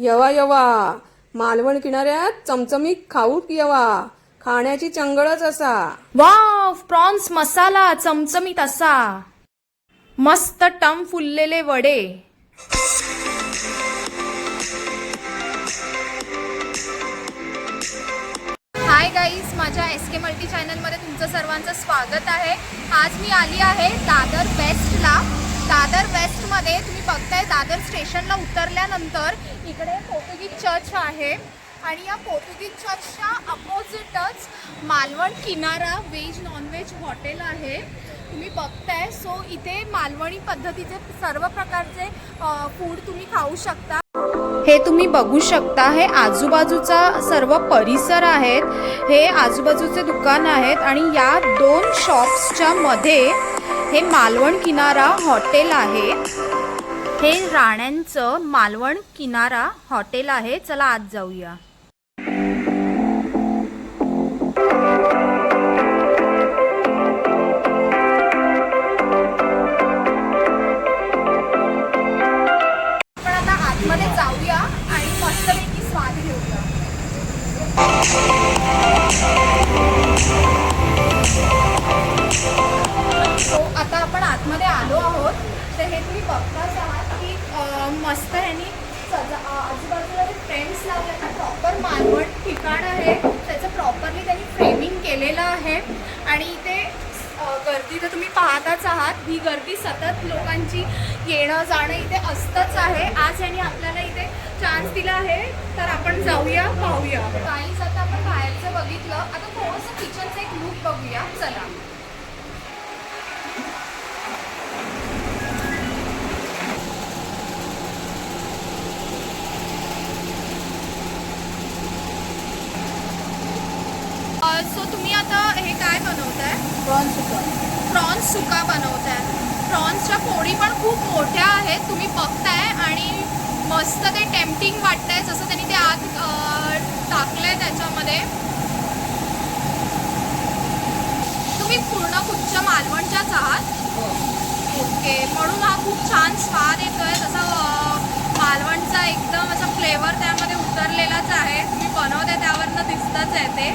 यवा यवा. मालवण किनाऱ्यात चमचमीत खाऊक यवा खाण्याची चंगळच असा. वाव प्रॉन्स मसाला चमचमीत असा. मस्त टम फुललेले वडे. हाय गाईज माझ्या एस के मल्टी चॅनलमध्ये तुमचं सर्वांचं स्वागत आहे. आज मी आली आहे दादर वेस्टला दादर वेस्टमध्ये तुम्ही बघताय दादर स्टेशनला उतरल्यानंतर इकडे पोर्तुगीज चर्च आहे. आणि या पोर्तुगीज चर्चच्या अपोजिटच मालवण किनारा व्हेज नॉनव्हेज हॉटेल आहे. तुम्ही बघताय सो इथे मालवणी पद्धतीचे सर्व प्रकारचे फूड तुम्ही खाऊ शकता. हे तुम्ही बघू शकता हे आजूबाजूचा सर्व परिसर आहेत हे आजूबाजूचे दुकान आहेत आणि या दोन शॉप्सच्या मध्ये हे मालवण किनारा हॉटेल आहे. हे राण्यांचं मालवण किनारा हॉटेल आहे. चला आज जाऊया. ठिकाण आहे. त्याचं प्रॉपरली त्यांनी फ्रेमिंग केलेलं आहे. आणि इथे गर्दी तर तुम्ही पाहताच आहात. ही गर्दी सतत लोकांची येणं जाणं इथे असतंच आहे. आज यांनी आपल्याला इथे चान्स दिला आहे. तर आपण जाऊया पाहूया. काहीच आता आपण बाहेरचं बघितलं. आता थोडंसं किचनचं एक लुक बघूया. चला. बनवताय प्रॉन्स सुका बनवताय. प्रॉन्सच्या पोळी पण खूप मोठ्या आहेत. तुम्ही बघताय आणि मस्त ते टेम्पटिंग वाटतंय जसं त्यांनी ते आत टाकलंय त्याच्यामध्ये. तुम्ही पूर्ण कुच्च मालवणच्याच आहात? ओके. म्हणून हा खूप छान स्वाद येतोय. जसा अं, मालवणचा एकदम असा फ्लेवर त्यामध्ये उतरलेलाच आहे. तुम्ही बनवते त्यावरनं दिसतच आहे ते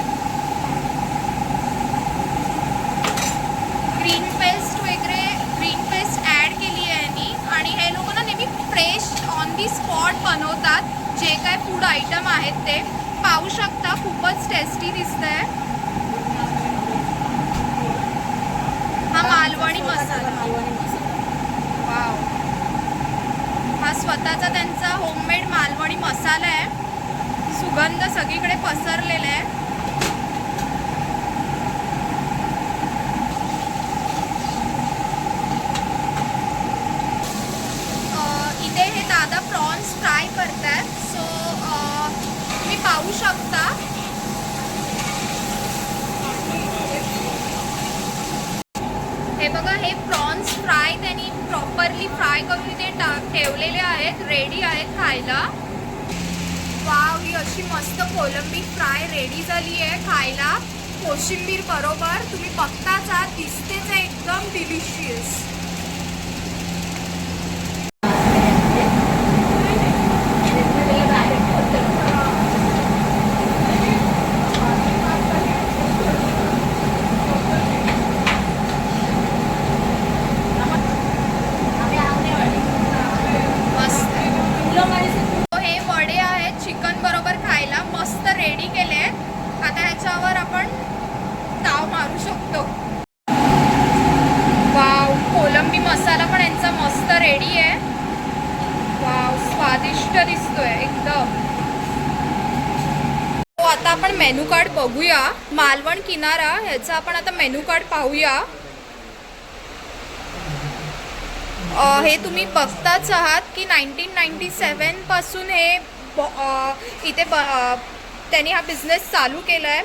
ग्रीन पेस्ट वगैरे ग्रीन पेस्ट ॲड केली आहे यांनी आणि हे लोक ना नेहमी फ्रेश ऑन दी स्पॉट बनवतात. जे काय फूड आयटम आहेत ते. पाहू शकता खूपच टेस्टी दिसतंय. हा मालवणी मसाला. वाव हा स्वतःचा त्यांचा होममेड मालवणी मसाला आहे. सुगंध सगळीकडे पसरलेला आहे अ, इथे हे दादा प्रॉन्स फ्राय करतात सो तुम्ही पाहू शकता? हे बघा हे प्रॉन्स फ्राय त्यांनी प्रॉपरली फ्राय करून इथे ठेवलेले आहेत रेडी आहेत खायला. वाव ही अशी मस्त कोलंबी फ्राय रेडी झाली आहे खायला. कोशिंबीर बरोबर तुम्ही बघताच आहात दिसतेच आहे एकदम डिलिशियस मस्त हे वडे आहेत चिकन बरोबर खायला मस्त रेडी केले आहेत आता ह्याच्यावर आपण ताव मारू शकतो वाव कोलंबी मसाला पण यांचा मस्त रेडी आहे वाव स्वादिष्ट दिसतोय एकदम हो, आता आपण मेनू कार्ड बघूया मालवण ह्याचा आपण आता मेनू कार्ड पाहूया. हे तुम्ही बघताच आहात की नाईन्टीन नाईन्टी सेवनपासून हे इथे ब त्यांनी हा बिझनेस चालू केला आहे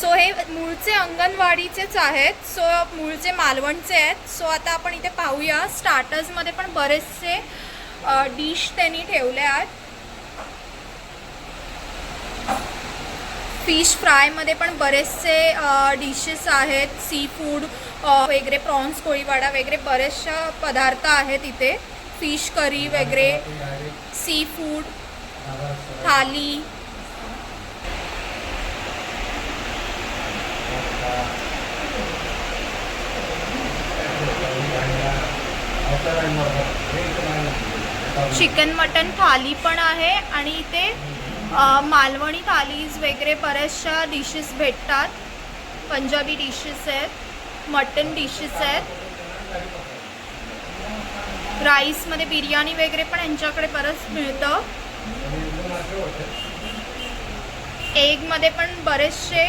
सो हे मूळचे अंगणवाडीचेच आहेत. सो मूळचे मालवणचे आहेत. सो आता आपण इथे पाहूया. स्टार्टर्समध्ये पण बरेचसे डिश त्यांनी ठेवले आहेत. फिश फ्रायमध्ये पण बरेचसे डिशेस आहेत. सी फूड वगैरे प्रॉन्स कोळीवाडा वगैरे बरेचशा पदार्थ आहेत इथे. फिश करी वगैरे seafood thali. Chicken mutton thali पण आहे आणि इथे मालवणी थालीज वगैरे बऱ्याचशा डिशेस भेटतात. पंजाबी डिशेस आहेत मटन डिशेस आहेत. राईसमध्ये बिर्याणी वगैरे पण यांच्याकडे बरंच मिळतं. एगमध्ये पण बरेचसे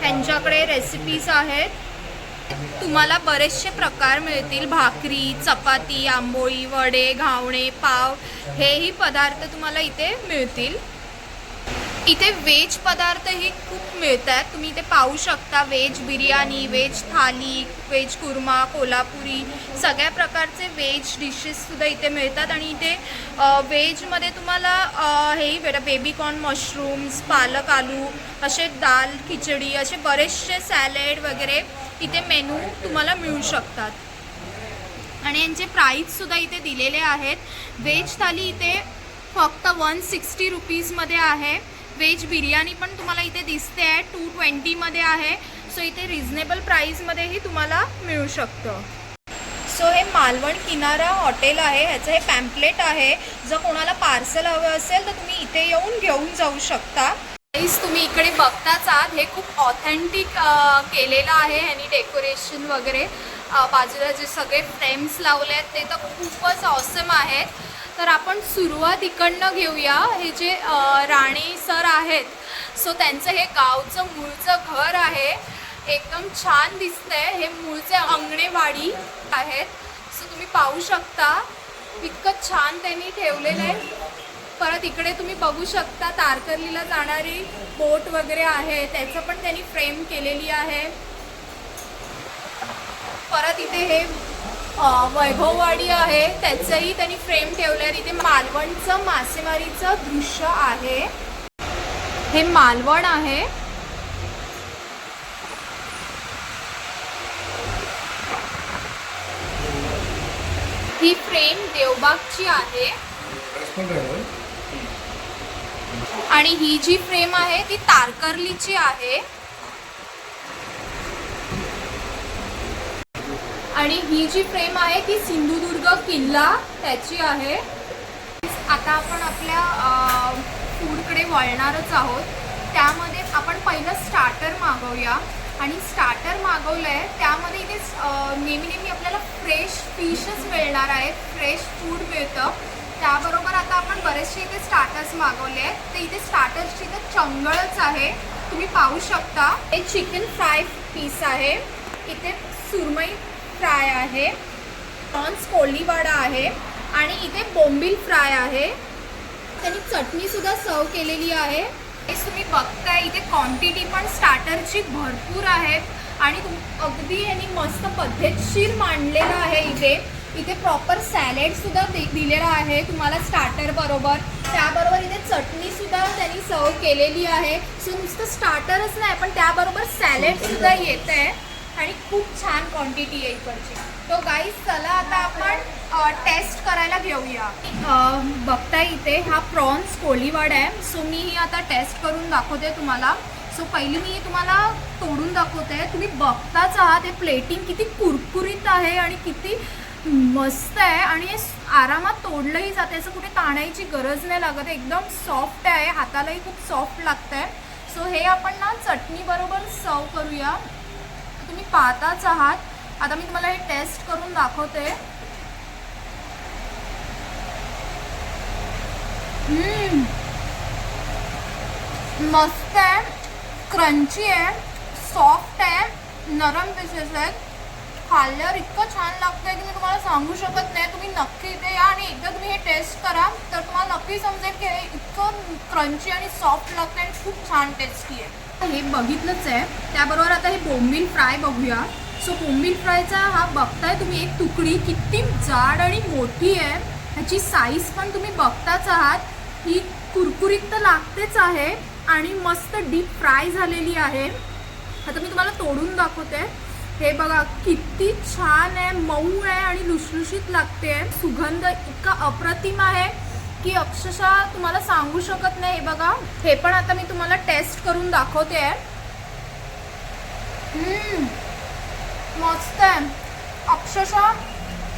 ह्यांच्याकडे रेसिपीज आहेत. तुम्हाला बरेचसे प्रकार मिळतील. भाकरी चपाती आंबोळी वडे घावणे पाव हेही पदार्थ तुम्हाला इथे मिळतील. इथे व्हेज पदार्थही खूप मिळतात. तुम्ही इथे पाहू शकता veg biryani veg thali veg korma Kolhapuri सगळ्या प्रकारचे व्हेज डिशेससुद्धा इथे मिळतात. आणि इथे वेजमध्ये व्हेजमध्ये तुम्हाला हे हेही भेटा बेबीकॉर्न मशरूम्स पालक आलू असे दाल खिचडी असे बरेचसे सॅलेड वगैरे इथे मेनू तुम्हाला मिळू शकतात. आणि यांचे प्राईजसुद्धा इथे दिलेले आहेत. व्हेज थाली इथे फक्त वन सिक्स्टी रुपीजमध्ये आहे. व्हेज बिर्याणी पण तुम्हाला इथे दिसते आहे. टू ट्वेंटीमध्ये आहे. सो इथे रिझनेबल प्राईजमध्येही तुम्हाला मिळू शकतं. सो हे मालवण किनारा हॉटेल आहे. ह्याचं हे पॅम्पलेट आहे. जर कोणाला पार्सल हवं असेल तर तुम्ही इथे येऊन घेऊन जाऊ शकता. Guys, तुम्ही इकडे बघताच आहात. हे खूप ऑथेंटिक केलेलं आहे. ह्यानी डेकोरेशन वगैरे. बाजूला जे सगळे फ्रेम्स लावले आहेत ते तर खूपच ऑसम आहेत. तर आपण सुरुवात इकडनं घेऊया. हे जे राणी राणे सर आहेत सो त्यांचं हे गावचं मूळचं घर आहे. एकदम छान दिसतंय. हे मूळचे अंगणेवाडी आहेत. सो तुम्ही पाहू शकता इतकं छान त्यांनी ठेवलेलं आहे. परत इकडे तुम्ही बघू शकता तारकर्लीला जाणारी बोट वगैरे आहे. त्याचं पण त्यांनी फ्रेम केलेली आहे. परत इथे हे वैभववाडी आहे. त्याचंही त्यांनी फ्रेम ठेवलं आहे इथे मालवणचं मासेमारीचं दृश्य आहे. हे मालवण आहे. ही फ्रेम देवबागची आहे. आणि ही जी फ्रेम आहे ती तारकर्लीची आहे. आणि ही जी फ्रेम आहे ती सिंधुदुर्ग किल्ला त्याची आहे. आता आपण आपल्या फूडकडे वळणारच आहोत. त्यामध्ये आपण पहिलं स्टार्टर मागवूया. आणि स्टार्टर मागवलं आहे त्यामध्ये इथे नेहमी नेहमी आपल्याला फ्रेश फिशच मिळणार आहे फ्रेश फूड मिळतं. त्याबरोबर आता आपण बरेचसे इथे स्टार्टर्स मागवले आहेत. तर इथे स्टार्टर्सची इथे चंगळच आहे. तुम्ही पाहू शकता. हे चिकन फ्राय पीस आहे. इथे सुरमई फ्राय आहे. प्रॉन्स कोळीवाडा आहे आणि इथे बोंबील फ्राय आहे. त्यांनी चटणीसुद्धा सर्व केलेली आहे. हेच तुम्ही बघताय इथे क्वांटिटी पण स्टार्टरची भरपूर आहे आणि तुम अगदी यांनी मस्त पद्धतशीर मांडलेलं आहे इथे. इथे प्रॉपर सॅलेडसुद्धा दि दिलेला आहे तुम्हाला स्टार्टर बरोबर. त्याबरोबर इथे चटणीसुद्धा त्यांनी सर्व केलेली आहे. सो नुसतं स्टार्टरच नाही पण त्याबरोबर सॅलेडसुद्धा येत आहे आणि खूप छान क्वांटिटी आहे इकडची. तो गाईज चला आता आपण टेस्ट करायला घेऊया. बघता इथे हा प्रॉन्स कोळीवाड आहे. सो मी ही आता टेस्ट करून दाखवते तुम्हाला. सो पहिली मी तुम्हाला तोडून दाखवते. तुम्ही बघताच आहात हे प्लेटिंग किती कुरकुरीत आहे आणि किती मस्त आहे. आणि हे आरामात तोडलंही जाते असं कुठे ताणायची गरज नाही लागत. एकदम सॉफ्ट आहे. हातालाही खूप सॉफ्ट लागतं आहे सो हे आपण ना चटणीबरोबर सर्व करूया. तुम्ही पाहताच आहात. आता मी तुम्हाला हे टेस्ट करून दाखवते. मस्त आहे. क्रंची आहे. सॉफ्ट आहे. नरम पीसेस आहेत. खाल्ल्यावर इतकं छान लागतंय की मी तुम्हाला सांगू शकत नाही. तुम्ही नक्की इथे या आणि एकदा तुम्ही हे टेस्ट करा. तर तुम्हाला नक्की समजेल की हे इतकं क्रंची आणि सॉफ्ट लागतं आणि खूप छान टेस्टी आहे. हे बघितलंच आहे. त्याबरोबर आता हे बोंबील फ्राय बघूया. सो बोंबील फ्रायचा हा बघताय तुम्ही एक तुकडी किती जाड आणि मोठी आहे. ह्याची साईज पण तुम्ही बघताच आहात. ही कुरकुरीत तर लागतेच आहे आणि मस्त डीप फ्राय झालेली आहे. आता मी तुम्हाला तोडून दाखवते. हे बघा किती छान आहे मऊ आहे आणि लुसलुशीत लागते. सुगंध इतका अप्रतिम आहे. की अक्षरशः तुम्हाला सांगू शकत नाही. बघा हे पण आता मी तुम्हाला टेस्ट करून दाखवते. आहे मस्त आहे. अक्षरशः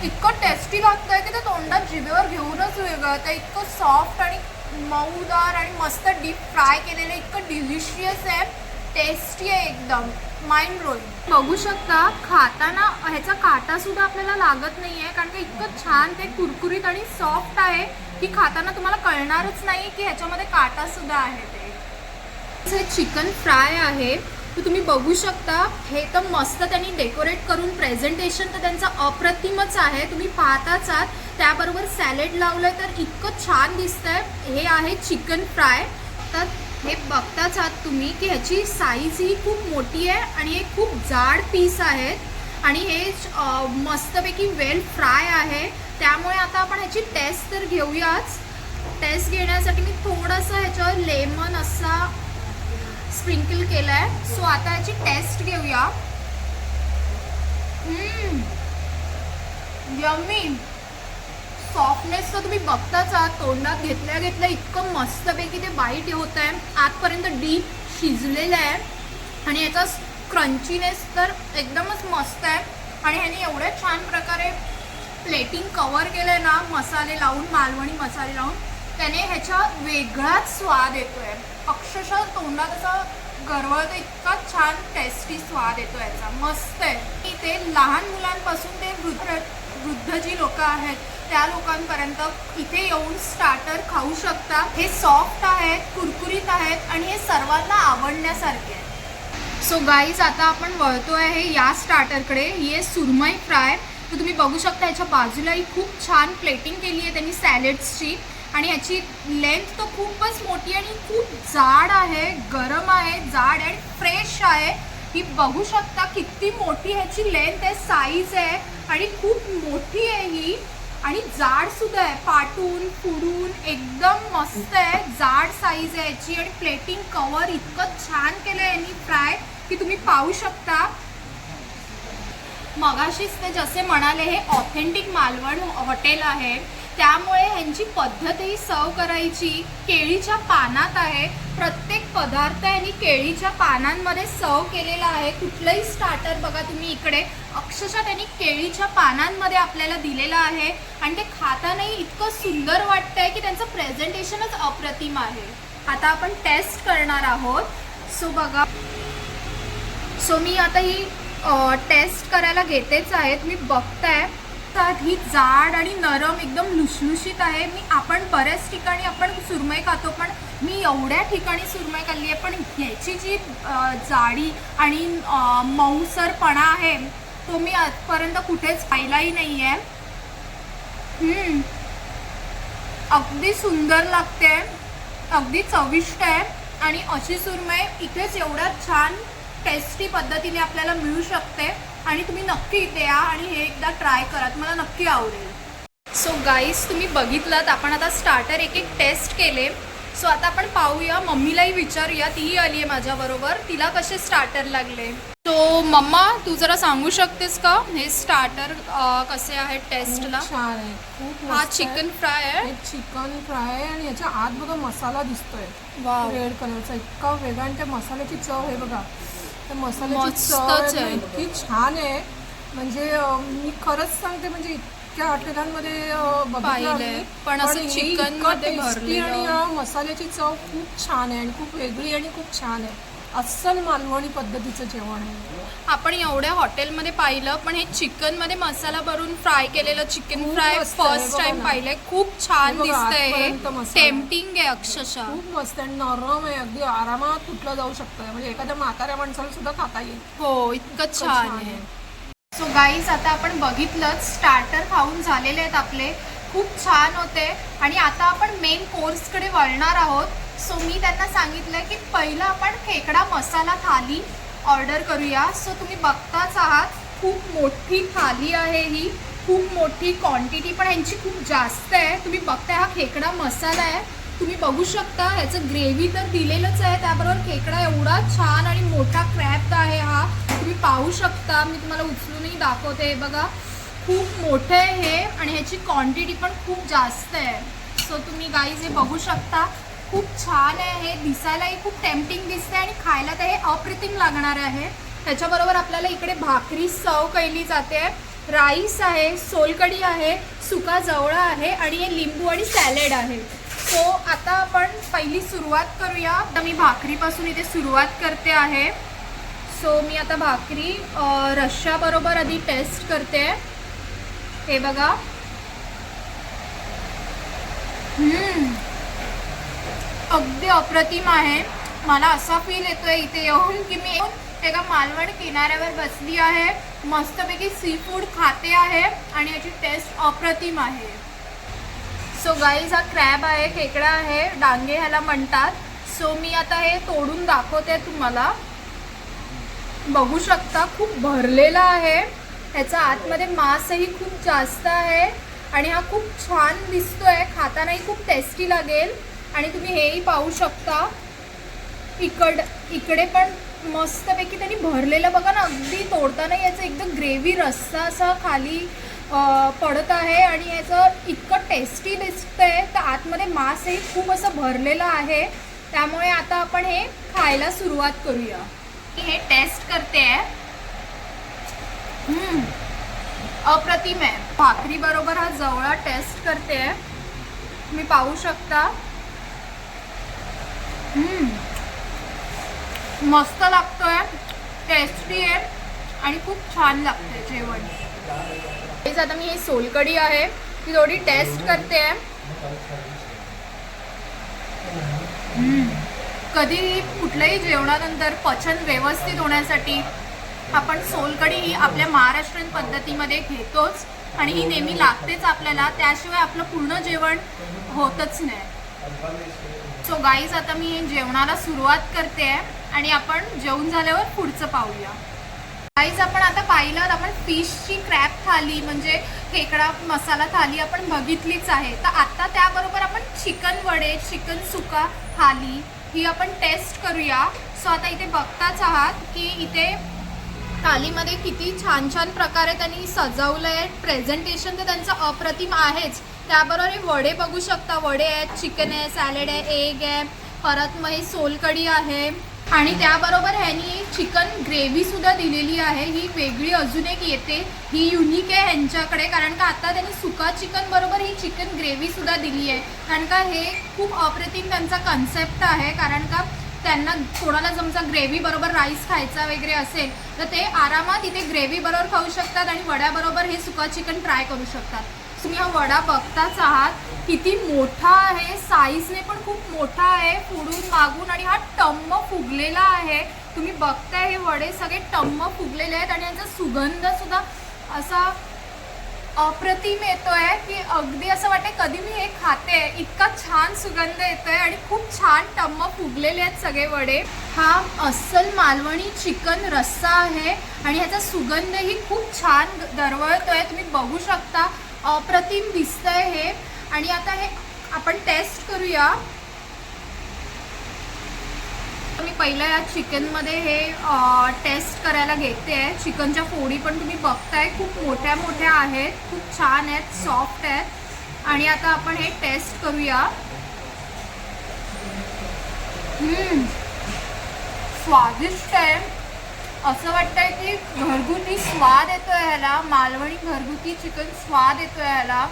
इतकं टेस्टी लागतं आहे की ते तोंडात जिभेवर घेऊनच वेगळं. ते इतकं सॉफ्ट आणि मऊदार आणि मस्त डीप फ्राय केलेलं इतकं डिलिशियस आहे. टेस्टी आहे एकदम. माइंड ब्लोईंग बघू शकता खाताना ह्याचा काटासुद्धा आपल्याला लागत नाही आहे कारण का इतकं छान ते कुरकुरीत आणि सॉफ्ट आहे. की खाताना तुम्हाला कळणारच नाही की ह्याच्यामध्ये काटासुद्धा आहे ते. हे चिकन फ्राय आहे. तर तुम्ही बघू शकता हे तर मस्त त्यांनी डेकोरेट करून प्रेझेंटेशन तर त्यांचं अप्रतिमच आहे. तुम्ही पाहताच आहात. त्याबरोबर सॅलेड लावलं तर इतकं छान दिसतंय. हे आहे चिकन फ्राय. तर हे बघताच आहात तुम्ही की ह्याची साईज ही खूप मोठी आहे आणि हे खूप जाड पीस आहेत आणि हे मस्तपैकी वेल फ्राय आहे. त्यामुळे आता आपण ह्याची टेस्ट तर घेऊयाच. टेस्ट घेण्यासाठी मी थोडंसं ह्याच्यावर लेमन असा स्प्रिंकल केलं आहे सो आता ह्याची टेस्ट घेऊया. यम्मी सॉफ्टनेस तर तुम्ही बघताच आहात. तोंडात घेतल्या घेतल्या इतकं मस्तपैकी ते बाईट होत आहे आतपर्यंत डीप शिजलेलं आहे. आणि याचा क्रंचीनेस तर एकदमच मस्त आहे. आणि ह्याने एवढ्या छान प्रकारे प्लेटिंग कवर केलं आहे ना मसाले लावून मालवणी मसाले लावून त्याने ह्याच्या वेगळाच स्वाद येतो आहे अक्षरशः तोंडात असा गरवळतं इतका छान टेस्टी स्वाद येतो याचा. मस्त आहे. की ते लहान मुलांपासून ते वृद्ध वृद्ध जी लोकं आहेत त्या लोकांपर्यंत इथे येऊन स्टार्टर खाऊ शकता. हे सॉफ्ट आहेत कुरकुरीत आहेत आणि हे सर्वांना आवडण्यासारखे आहे सो गाईज आता आपण वळतो आहे या स्टार्टरकडे ही आहे सुरमई फ्राय तर तुम्ही बघू शकता याच्या बाजूलाही खूप छान प्लेटिंग केली आहे त्यांनी सॅलेड्सची आणि ह्याची लेंथ तर खूपच मोठी आणि खूप जाड आहे गरम आहे जाड आणि फ्रेश आहे. ही बघू शकता किती मोठी ह्याची लेंथ आहे साईज आहे आणि खूप मोठी आहे ही. आणि जाड सुद्धा आहे. पाटून फुडून एकदम मस्त आहे. जाड साईज आहे याची आणि प्लेटिंग कवर इतकं छान केलं आहे यांनी फ्राय की तुम्ही पाहू शकता. मगाशीच ते जसे म्हणाले हे ऑथेंटिक मालवण हॉटेल आहे. त्यामुळे ह्यांची पद्धतही सर्व करायची केळीच्या पानात आहे. प्रत्येक पदार्थ यांनी केळीच्या पानांमध्ये सर्व केलेला आहे. कुठलंही स्टार्टर बघा तुम्ही इकडे. अक्षरशः त्यांनी केळीच्या पानांमध्ये आपल्याला दिलेलं आहे. आणि ते खातानाही इतकं सुंदर वाटतंय की त्यांचं प्रेझेंटेशनच अप्रतिम आहे. आता आपण टेस्ट करणार आहोत. सो बघा. सो मी आता ही टेस्ट करायला घेतेच आहे. तुम्ही बघताय. तर ही जाड आणि नरम एकदम लुसलुशीत आहे. मी आपण बऱ्याच ठिकाणी आपण सुरमई खातो पण मी एवढ्या ठिकाणी सुरमई खाल्ली आहे. पण ह्याची जी जाडी आणि मऊसरपणा आहे तो मी आजपर्यंत कुठेच पाहिलाही नाही आहे अगदी सुंदर लागते. अगदी चविष्ट आहे. आणि अशी सुरमई इथेच एवढ्या छान टेस्टी पद्धतीने आपल्याला मिळू शकते. आणि तुम्ही नक्की इथे या आणि हे एकदा ट्राय करा. तुम्हाला नक्की आवडेल. सो गाईस तुम्ही बघितलं आपण आता स्टार्टर एक एक टेस्ट केले. सो आता आपण पाहूया मम्मीलाही विचारूया तीही आली आहे माझ्याबरोबर. तिला कसे स्टार्टर लागले? सो मम्मा तू जरा सांगू शकतेस का? हे स्टार्टर कसे आहेत टेस्टला छान आहे. खूप हा मस्त आहे. चिकन फ्राय आहे? हे चिकन फ्राय आहे आणि याच्या आत बघा मसाला दिसतोय. वाव रेड कलरचा इतका वेगळा आणि त्या मसाल्याची चव आहे बघा. त्या मसाल्याची आहे. इतकी छान आहे म्हणजे मी खरंच सांगते म्हणजे इतक्या हॉटेलांमध्ये बघितलं. पण असं भरलेलं. आणि मसाल्याची चव खूप छान आहे आणि खूप वेगळी आणि खूप छान आहे अस्सल मालवणी पद्धतीचं जेवण आहे. आपण एवढ्या हॉटेलमध्ये पाहिलं पण हे चिकनमध्ये मसाला भरून फ्राय केलेलं चिकन खूप फ्राय मस्त आहे, फर्स्ट बघा टाइम ना. पाहिलंय. खूप छान हे बघा, दिसतंय आतपर्यंत हे मसाला. टेम्पटिंग आहे अक्षरशः. खूप मस्त आहे. आणि नरम आहे. अगदी आरामात कुठलं जाऊ शकतं म्हणजे एखाद्या म्हाताऱ्या माणसाला सुद्धा खाता येईल. हो इतकं छान आहे. सो गाईज आता आपण बघितलं स्टार्टर खाऊन झालेले आहेत आपले. खूप छान होते. आणि आता आपण मेन कोर्सकडे वळणार आहोत. सो मी त्यांना सांगितलं की पहिलं आपण खेकडा मसाला थाली ऑर्डर करूया. सो तुम्ही बघताच आहात खूप मोठी थाली आहे ही. खूप मोठी क्वांटिटी पण ह्यांची खूप जास्त आहे. तुम्ही बघताय हा खेकडा मसाला आहे. तुम्ही बघू शकता ह्याचं ग्रेव्ही तर दिलेलंच आहे. त्याबरोबर खेकडा एवढा छान आणि मोठा क्रॅप आहे हा. तुम्ही पाहू शकता मी तुम्हाला उचलूनही दाखवते. हे बघा खूप मोठं आहे हे आणि ह्याची क्वांटिटी पण खूप जास्त आहे. सो तुम्ही गाईज हे बघू शकता. खूप छान आहे. हे दिसायलाही खूप टेम्पटिंग दिसते आणि खायला तर हे अप्रतिम लागणार आहे. त्याच्याबरोबर आपल्याला इकडे भाकरी सर्व केली जाते. राईस आहे सोलकढी आहे सुका जवळा आहे आणि हे लिंबू आणि सॅलेड आहे. सो आता आपण पहिली सुरुवात करूया. आता मी भाकरीपासून इथे सुरुवात करते आहे. सो मी आता भाकरी रश्श्याबरोबर आधी टेस्ट करते. हे बघा. अगदी अप्रतिम आहे. मला असा फील येतोय इथे येऊन की मी एका मालवण किनाऱ्यावर बसली आहे. मस्तपैकी सी फूड खाते आहे आणि याची टेस्ट अप्रतिम आहे. सो गाईज हा क्रॅब आहे खेकडा आहे डांगे ह्याला म्हणतात. सो मी आता हे तोडून दाखवते तुम्हाला. बघू शकता खूप भरलेला आहे. त्याचा आतमध्ये मांसही खूप जास्त आहे आणि हा खूप छान दिसतोय. खातानाही खूप टेस्टी लागेल. आणि तुम्ही हेही पाहू शकता. इकड इकडे पण मस्तपैकी त्यांनी भरलेलं बघा ना अगदी तोडताना याचं एकदम ग्रेव्ही रस्सा असा खाली पडत आहे आणि याचं इतकं टेस्टी दिसतंय. तर आतमध्ये मांसही खूप असं भरलेलं आहे. त्यामुळे आता आपण हे खायला सुरुवात करूया. हे टेस्ट करते. आहे अप्रतिम आहे. भाकरी बरोबर हा जवळा टेस्ट करते. तुम्ही पाहू शकता. मस्त लागतोय. टेस्टी आहे आणि खूप छान लागते जेवण. हेच आता मी ही सोलकढी आहे. ती थोडी टेस्ट करते. कधी कुठल्याही जेवणानंतर पचन व्यवस्थित होण्यासाठी आपण सोलकढी ही आपल्या महाराष्ट्रीयन पद्धतीमध्ये घेतोच आणि ही नेहमी लागतेच आपल्याला. त्याशिवाय आपलं पूर्ण जेवण होतच नाही. सो गाईज आता मी जेवणाला सुरुवात करते आहे आणि आपण जेवण झाल्यावर पुढचं पाहूया. गाईज आपण आता पाहिलं आपण फिशची क्रॅप थाली म्हणजे खेकडा मसाला थाली आपण बघितलीच आहे. तर आत्ता त्याबरोबर आपण चिकन वडे चिकन सुका थाली ही आपण टेस्ट करूया. सो आता इथे बघताच आहात की इथे थालीमध्ये किती छान छान प्रकारे त्यांनी सजवलं आहे प्रेझेंटेशन तर त्यांचं अप्रतिम आहेच. त्याबरोबर हे वडे बघू शकता. वडे आहेत चिकन आहे सॅलेड आहे एग आहे परत मग ही सोलकढी आहे. आणि त्याबरोबर ह्यांनी चिकन ग्रेव्ही सुद्धा दिलेली आहे. ही वेगळी अजून एक येते. ही युनिक आहे ह्यांच्याकडे. कारण का आता त्यांनी सुका चिकन बरोबर ही चिकन ग्रेव्ही सुद्धा दिली आहे. कारण का हे खूप अप्रतिम त्यांचा कन्सेप्ट आहे. कारण का त्यांना कोणाला जमचा ग्रेव्ही बरोबर राईस खायचा वगैरे असेल तर ते आरामात इथे ग्रेव्ही बरोबर खाऊ शकतात आणि वड्याबरोबर हे सुका चिकन ट्राय करू शकतात. तुम्ही हा वडा बघताच आहात. किती मोठा आहे. साईजने पण खूप मोठा आहे. पुढून मागून आणि हा टम्म फुगलेला आहे. तुम्ही बघताय हे वडे सगळे टम्म फुगलेले आहेत आणि यांचा सुगंध सुद्धा असा अप्रतिम येतो आहे की अगदी असं वाटते कधी मी हे खाते. इतका छान सुगंध येतोय आणि खूप छान टम्म फुगलेले आहेत सगळे वडे. हा अस्सल मालवणी चिकन रस्सा आहे आणि ह्याचा सुगंधही खूप छान दरवळतो आहे तुम्ही बघू शकता अप्रतिम दिसतंय हे. आणि आता हे आपण टेस्ट करूया. मी पहिलं या चिकनमध्ये हे टेस्ट करायला घेते आहे. चिकनच्या फोडी पण तुम्ही बघताय. खूप मोठ्या मोठ्या आहेत. खूप छान आहेत. सॉफ्ट आहेत. आणि आता आपण हे टेस्ट करूया. स्वादिष्ट आहे. असं वाटतंय की घरगुती स्वाद येतोय ह्याला मालवणी घरगुती चिकन स्वाद येतोय ह्याला.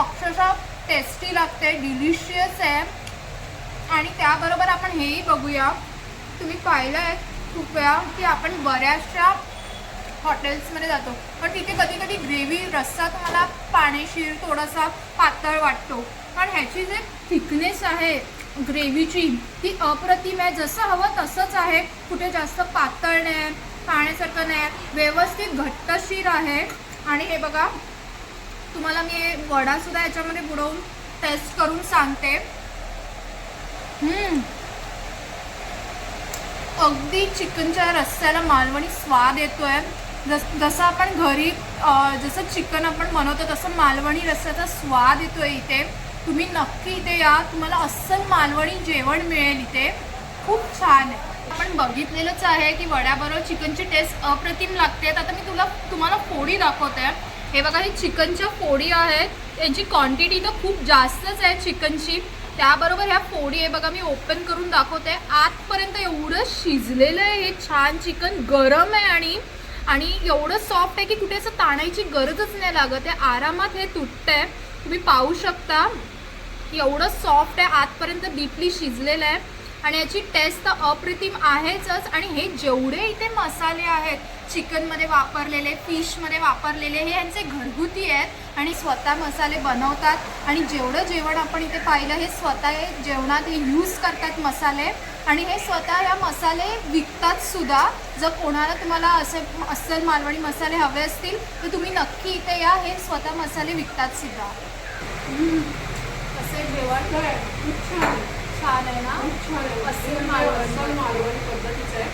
अक्षरशः टेस्टी लागते डिलिशियस आहे. आणि त्याबरोबर आपण हेही बघूया. तुम्ही पाहिलं आहे खूप वेळा की आपण बऱ्याचशा हॉटेल्समध्ये जातो. पण तिथे कधी कधी ग्रेव्ही रस्सा तुम्हाला पाण्याशीर थोडासा पातळ वाटतो. पण ह्याची जे थिकनेस आहे ग्रेव्हीची ती अप्रतिम आहे जसं हवं तसंच आहे. कुठे जास्त पातळ नाही पाण्यासारखं नाही. व्यवस्थित घट्टशीर आहे. आणि हे बघा तुम्हाला मी वडासुद्धा याच्यामध्ये बुडवून टेस्ट करून सांगते. अगदी चिकनच्या रस्स्याला मालवणी स्वाद येतोय. जस जसं आपण घरी जसं चिकन आपण बनवतो तसं मालवणी रस्स्याचा स्वाद येतोय इथे. तुम्ही नक्की इथे या. तुम्हाला अस्सल मालवणी जेवण मिळेल इथे. खूप छान आहे. आपण बघितलेलंच आहे की वड्याबरोबर चिकनची टेस्ट अप्रतिम लागते. आता मी तुला तुम्हाला फोडी दाखवते. हे बघा हे चिकनच्या फोडी आहेत. त्यांची क्वांटिटी तर खूप जास्तच आहे चिकनची. त्याबरोबर ह्या फोडी आहे बघा मी ओपन करून दाखवते. आतपर्यंत एवढं शिजलेलं आहे हे छान चिकन. गरम आहे आणि आणि एवढं सॉफ्ट आहे की कुठे असं ताणायची गरजच नाही लागत. आहे आरामात हे तुटतंय. तुम्ही पाहू शकता. एवढं सॉफ्ट आहे आतपर्यंत डीपली शिजलेलं आहे. आणि याची टेस्ट तर अप्रतिम आहेच आणि हे जेवढे इथे मसाले आहेत चिकनमध्ये वापरलेले फिशमध्ये वापरलेले हे यांचे घरगुती आहेत. आणि स्वतः मसाले बनवतात. आणि जेवढं जेवण आपण इथे पाहिलं हे स्वतः जेवणात हे यूज करतात मसाले. आणि हे स्वतः या मसाले विकतात सुद्धा. जर कोणाला तुम्हाला असे अस्सल मालवणी मसाले हवे असतील तर तुम्ही नक्की इथे या. हे स्वतः मसाले विकतात सुद्धा. जेवण. खूप छान आहे. छान आहे ना? खूप छान आहे. अस्सल मालवणी. पद्धतीचं आहे.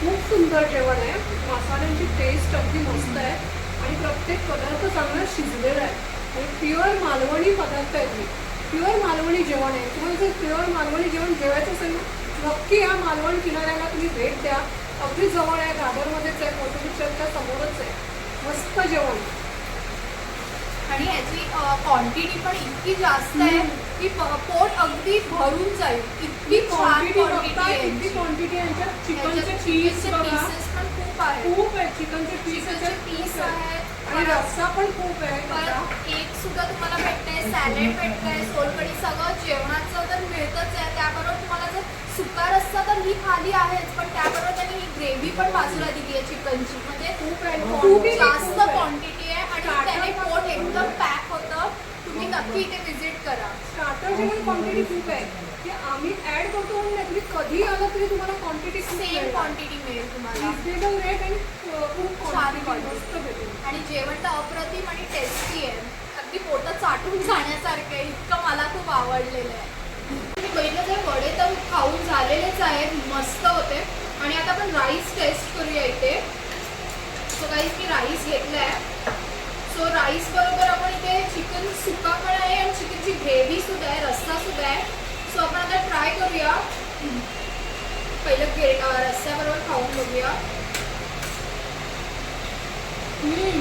खूप सुंदर जेवण आहे. मसाल्यांची टेस्ट अगदी मस्त आहे. आणि प्रत्येक पदार्थ चांगला शिजलेला आहे. आणि प्युअर मालवणी पदार्थ आहेत हे. प्युअर मालवणी जेवण आहे. तुम्हाला जर प्युअर मालवणी जेवण जेवायचं असेल ना नक्की या मालवण किनाऱ्याला तुम्ही भेट द्या. अगदी जवळ आहे. दादरमध्येच आहे. मोठ्या समोरच आहे. मस्त जेवण. आणि याची क्वांटिटी पण इतकी जास्त आहे. की पोट अगदी भरून जाईल. इतकी छान क्वांटिटी क्वांटिटी आहे आहे यांच्यात चिकनचे पीस पण खूप आहेत. खूप आहे चिकनचे पीस पीस आहेत. आणि रस्सा पण खूप आहे केक सुद्धा तुम्हाला भेटतंय सॅलेड भेटतंय सोलकढी सगळं जेवणाचं तर मिळतच आहे. त्याबरोबर तुम्हाला जर सुका रस्सा तर ही खाली आहेच पण त्याबरोबर त्यांनी ही ग्रेव्ही पण बाजूला दिली आहे चिकनची म्हणजे खूप आहे जास्त आहे. क्वांटिटी आहे आणि त्याने पोट एकदम आहे. पॅक होतं. तुम्ही नक्की इथे विजिट करा. स्टार्टरची पण क्वांटिटी खूप आहे. की आम्ही ऍड करतो तुम्ही कधी आलं तरी तुम्हाला क्वांटिटी सेम क्वांटिटी मिळेल. तुम्हाला. रिजनेबल रेट आणि खूप क्वांटिटी. मस्त भेटेल. आणि जेवण तर अप्रतिम आणि टेस्टी आहे. अगदी पोटात चाटून जाण्यासारखं आहे. इतकं मला खूप आवडलेलं आहे. तुम्ही बघितलं तर वडे तर खाऊन झालेलेच आहेत. मस्त होते. आणि आता आपण राईस टेस्ट करूया इथे. सो काही मी राईस घेतला आहे सो राईस बरोबर आपण इथे चिकन सुका पण आहे आणि चिकनची ग्रेव्ही सुद्धा आहे रस्सा सुद्धा आहे. सो आपण आता ट्राय करूया. पहिलं गे अं, रस्स्याबरोबर खाऊन बघूया. हम्म.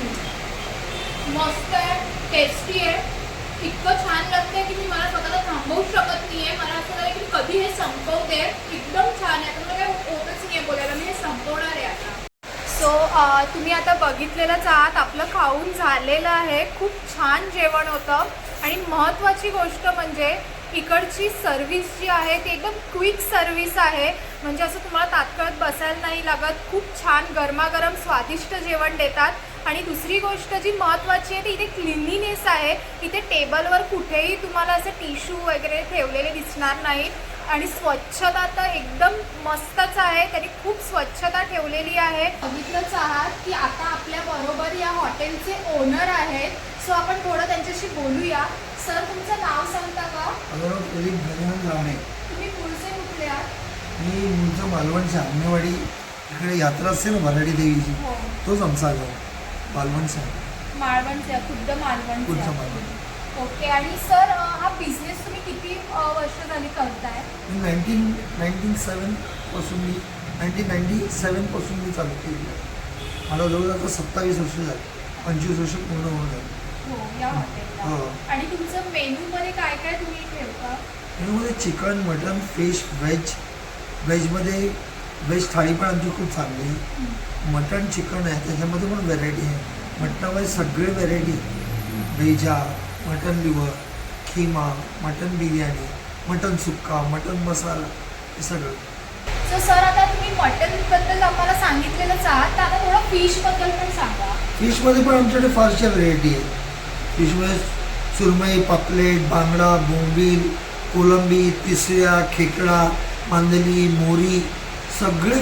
मस्त आहे टेस्टी आहे. इतकं छान लागतंय की मी मला स्वतःला थांबवू शकत नाहीये. मला असं झालं की कधी हे संपवते. एकदम छान आहे. आता मला काय होतच नाही बोलायला. मी हे संपवणार आहे आता. सो तुम्ही आता बघितलेलंच आहात. आपलं खाऊन झालेलं आहे. खूप छान जेवण होतं. आणि महत्त्वाची गोष्ट म्हणजे इकडची सर्विस जी आहे ती एकदम क्विक सर्विस आहे. म्हणजे असं तुम्हाला तात्काळ बसायला नाही लागत. खूप छान गरमागरम स्वादिष्ट जेवण देतात. आणि दुसरी गोष्ट जी महत्त्वाची आहे ती इथे क्लिनिनेस आहे. इथे टेबलवर कुठेही तुम्हाला असं टिश्यू वगैरे ठेवलेले दिसणार नाहीत. आणि स्वच्छता तर एकदम मस्तच आहे. त्यांनी खूप स्वच्छता ठेवलेली आहे. बघितलंच आहात की आता आपल्या बरोबर या हॉटेलचे ओनर आहेत. सो आपण थोडं त्यांच्याशी बोलूया. सर तुमचं नाव सांगता का? राणे तुम्ही पुढचे कुठले आहात? मी मूळचं मालवणच्या आंबेवाडी इकडे यात्रा असते ना भराडी देवीची. हो. तोच आमचा गाव. मालवणचा मालवणचे खुद्द पुढचं मालवणचे मालवण ओके. आणि सर हा बिझनेस वर्ष झाली करताय मी नाईन्टीन नाईन्टीन सेवनपासून मी नाईन्टीन नाईन्टी सेवनपासून मी चालू केली आहे. मला जवळजवळ आता सत्तावीस वर्ष झाली. पंचवीस वर्ष पूर्ण होऊन झाली हो या हॉटेलला. हो. आणि तुमचं मेनूमध्ये काय काय तुम्ही ठेवता? त्याच्यामध्ये चिकन मटन फिश व्हेज. व्हेजमध्ये व्हेज थाळी पण आमची खूप चांगली आहे. मटन चिकन आहे. त्याच्यामध्ये पण व्हेरायटी आहे. मटणामध्ये सगळे व्हेरायटी भेजा mutton liver keema mutton biryani mutton सुक्का मटन मसाला हे सगळं. सो सर आता तुम्ही मटनबद्दल आम्हाला सांगितलेलंच आहात तर आता थोडं फिशबद्दल पण सांगा. फिशमध्ये पण आमच्याकडे फारशा व्हेरायटी आहेत फिशमध्ये सुरमई पापलेट बांगडा बोंबील कोलंबी तिसऱ्या खेकडा मांदली मोरी सगळे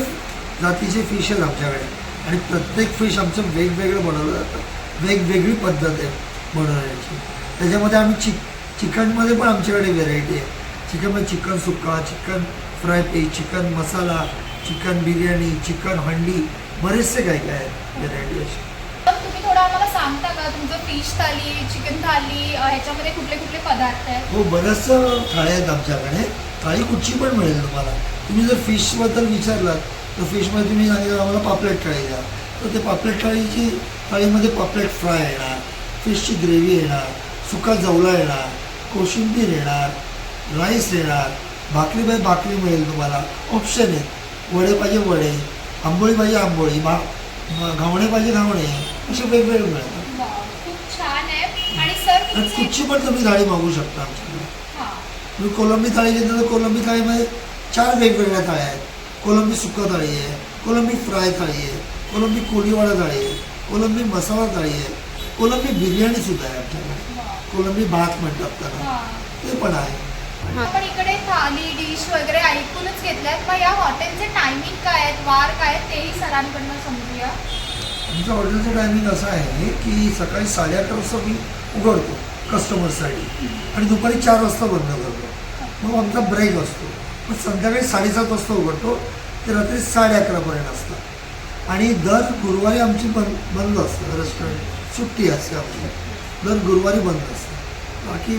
जातीचे फिश आहेत आमच्याकडे. आणि प्रत्येक फिश आमचं वेगवेगळं बनवलं जातं. वेगवेगळी पद्धत आहे बनवण्याची. त्याच्यामध्ये आम्ही चिक चिकनमध्ये पण आमच्याकडे व्हेरायटी आहे. चिकनमध्ये चिकन सुक्का chicken fry piece chicken masala chicken biryani chicken हंडी बरेचसे काय काय आहेत व्हेरायटी अशी तुम्ही थोडं आम्हाला सांगता का? तुमचं फिश थाली चिकन थाली अ, ह्याच्यामध्ये कुठले कुठले पदार्थ आहेत? हो बऱ्याचशा थाळ्या आहेत आमच्याकडे. थाळी कुठची पण मिळेल तुम्हाला. तुम्ही जर फिशबद्दल विचारलात तर फिशमध्ये तुम्ही सांगितलं आम्हाला पापलेट थाळी द्या. तर ते पापलेट थाळीची थाळीमध्ये पापलेट फ्राय येणार फिशची ग्रेव्ही येणार सुका जवला येणार कोशिंबीर येणार राईस येणार भाकरी पाहिजे भाकरी मिळेल तुम्हाला. ऑप्शन आहेत. वडे पाहिजे वडे आंबोळी पाहिजे आंबोळी भा घावणे पाहिजे घावणे असे वेगवेगळे मिळतात. कुठची पण तुम्ही थाळी मागू शकता आमच्याकडे. तुम्ही कोलंबी थाळी घेतली तर कोलंबी थाळीमध्ये चार वेगवेगळ्या थाळ्या आहेत. कोलंबी सुका थाळी आहे कोलंबी फ्राय थाळी आहे कोलंबी कोळीवाडा थाळी आहे कोलंबी मसाला थाळी आहे कोलंबी बिर्याणी सुद्धा आहे आमच्याकडे. कोलंबी भात म्हणतात त्याला. ते पण आहे. आपण इकडे थाली डिश वगैरे ऐकूनच घेतल्यात. मग या हॉटेलचे टायमिंग काय आहेत? वार काय आहेत? तेही सरांकडनं समजूया. आमच्या हॉटेलचं टायमिंग असं आहे की सकाळी साडे अकरा वाजता मी उघडतो कस्टमरसाठी आणि दुपारी चार वाजता बंद करतो. मग आमचा ब्रेक असतो. मग संध्याकाळी साडेसात वाजता उघडतो. ते रात्री साडे अकरापर्यंत असतं. आणि दर गुरुवारी आमची बंद बंद असतं. रेस्टॉरंट सुट्टी असते आमची. दर गुरुवारी बंद असतं. बाकी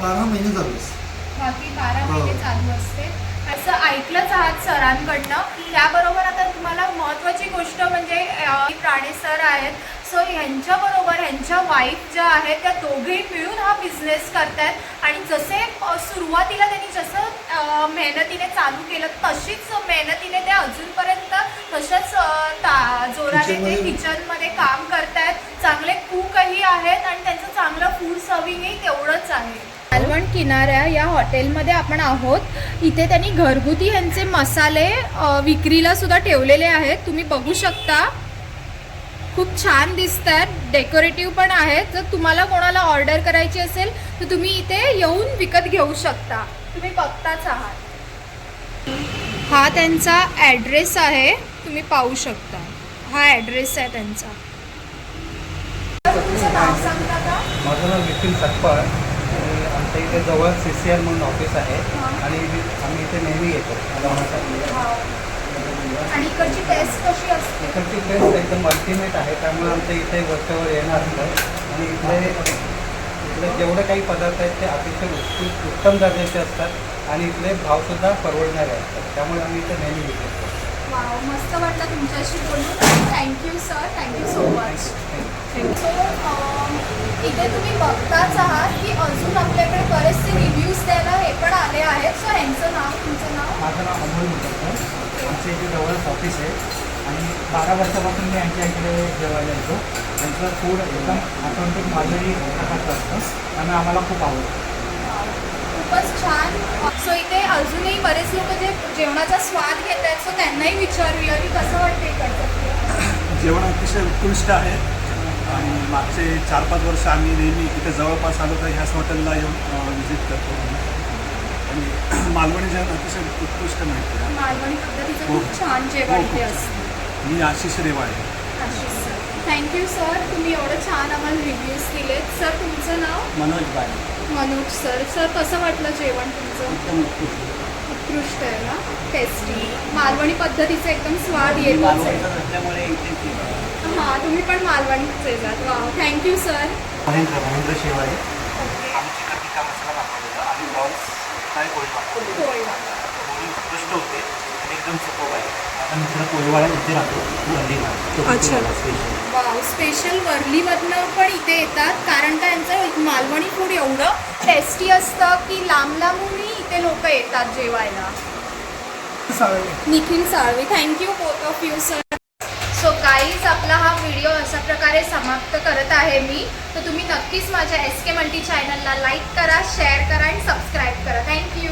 बारा महिने चालू असतं. बाकी बारा हो. महिने चालू असते. असं ऐकलंच आहात सरांकडनं त्याबरोबर आता तुम्हाला महत्त्वाची गोष्ट म्हणजे अं, राणे सर आहेत. सो ह्यांच्याबरोबर ह्यांच्या वाईफ ज्या आहेत त्या दोघेही मिळून हा बिझनेस करतायत. आणि जसे सुरुवातीला त्यांनी जसं मेहनतीने चालू केलं तशीच मेहनतीने ते अजूनपर्यंत तशाच अं, ता- जोराने ते किचनमध्ये काम करतायत. चांगले कुकही आहेत आणि सर्विंगही तेवढंच आहे. मालवण किनाऱ्या या हॉटेलमध्ये आपण आहोत. इथे त्यांनी घरगुती ह्यांचे मसाले विक्रीला सुद्धा ठेवलेले आहेत. तुम्ही बघू शकता. खूप छान दिसत आहेत डेकोरेटिव्ह पण आहेत जर तुम्हाला कोणाला ऑर्डर करायची असेल तर तुम्ही इथे येऊन विकत घेऊ शकता. तुम्ही बघताच आहात. हा त्यांचा ॲड्रेस आहे. तुम्ही पाहू शकता. हा ॲड्रेस आहे त्यांचा. माझं नाव निखिल सकपाळ आणि आमच्या इथे जवळ सी सी आर म्हणून ऑफिस आहे. आणि आम्ही इथे नेहमी येतो. आणि इकडची टेस्ट कशी असते? इकडची टेस्ट एकदम अल्टिमेट आहे. त्यामुळे आमच्या इथे वरच्यावर येणं असतं. आणि इथले इथले जेवढे काही पदार्थ आहेत ते अतिशय उत्कृष्ट उत्तम दर्जाचे असतात. आणि इथले भावसुद्धा परवडणारे असतात. त्यामुळे आम्ही इथे नेहमी येतो. मस्त वाटलं तुमच्याशी बोलून. Thank you sir thank you so much so इथे तुम्ही बघताच आहात की अजून आपल्याकडे बरेचसे रिव्ह्यूज द्यायला हे पण आले आहेत. सो ह्यांचं नाव तुमचं नाव? माझं नाव अमोल मुखर्जी आमच्या इथे जवळच ऑफिस आहे. आणि बारा वर्षापासून मी यांच्या इकडे जेवायला येतो. त्यांचं फूड एकदम ऑथेंटिक मालवणी प्रकारचं असतं. त्यामुळे आम्हाला खूप आवडतं. खूपच छान. सो इथे अजूनही बरेच लोक जे जेवणाचा स्वाद घेत आहेत सो त्यांनाही विचारूया की कसं वाटतं इकडचं. जेवण अतिशय उत्कृष्ट आहे. आणि मागचे चार पाच वर्ष आम्ही नेहमी इथे जवळपास आलो तर ह्याच हॉटेलला येऊन व्हिजिट करतो. आणि मालवणी जेवण अतिशय उत्कृष्ट मिळते हो. खूप छान जेवण हो, इथे खूप असतं. मी आशिष रेवा आहे. आशिष सर थँक्यू सर तुम्ही एवढं छान आम्हाला रिव्ह्यूज दिलेत. सर तुमचं नाव? Manoj bye Manoj sir sir कसं वाटलं जेवण तुमचं? उत्कृष्ट आहे ना? टेस्टी मालवणी पद्धतीचा एकदम स्वाद इथे हां तुम्ही पण मालवणीचे जात. वा thank you sir Mahendra Mahendra Shewale. आम्ही चिकन टिक्का मसाला वापरलेला आणि बॉल्स काय कोळी वापरतो होय पोळी उत्कृष्ट होते आणि एकदम सुपर आहे. आता मी थोडं कोळीवाडा इथे राहतो. हल्ली अच्छा. स्पेशल वाव स्पेशल वर्लीमधनं पण इथे येतात. कारण का यांचं मालवणी फूड एवढं टेस्टी असतं की लांब लांबूनही इथे लोक येतात जेवायला. Nikhil Salve thank you both of you sir so guys आपला हा व्हिडिओ अशा प्रकारे समाप्त करत आहे मी. तर तुम्ही नक्कीच माझ्या एस के मल्टी चॅनलला लाईक करा शेअर करा आणि सबस्क्राईब करा. थँक्यू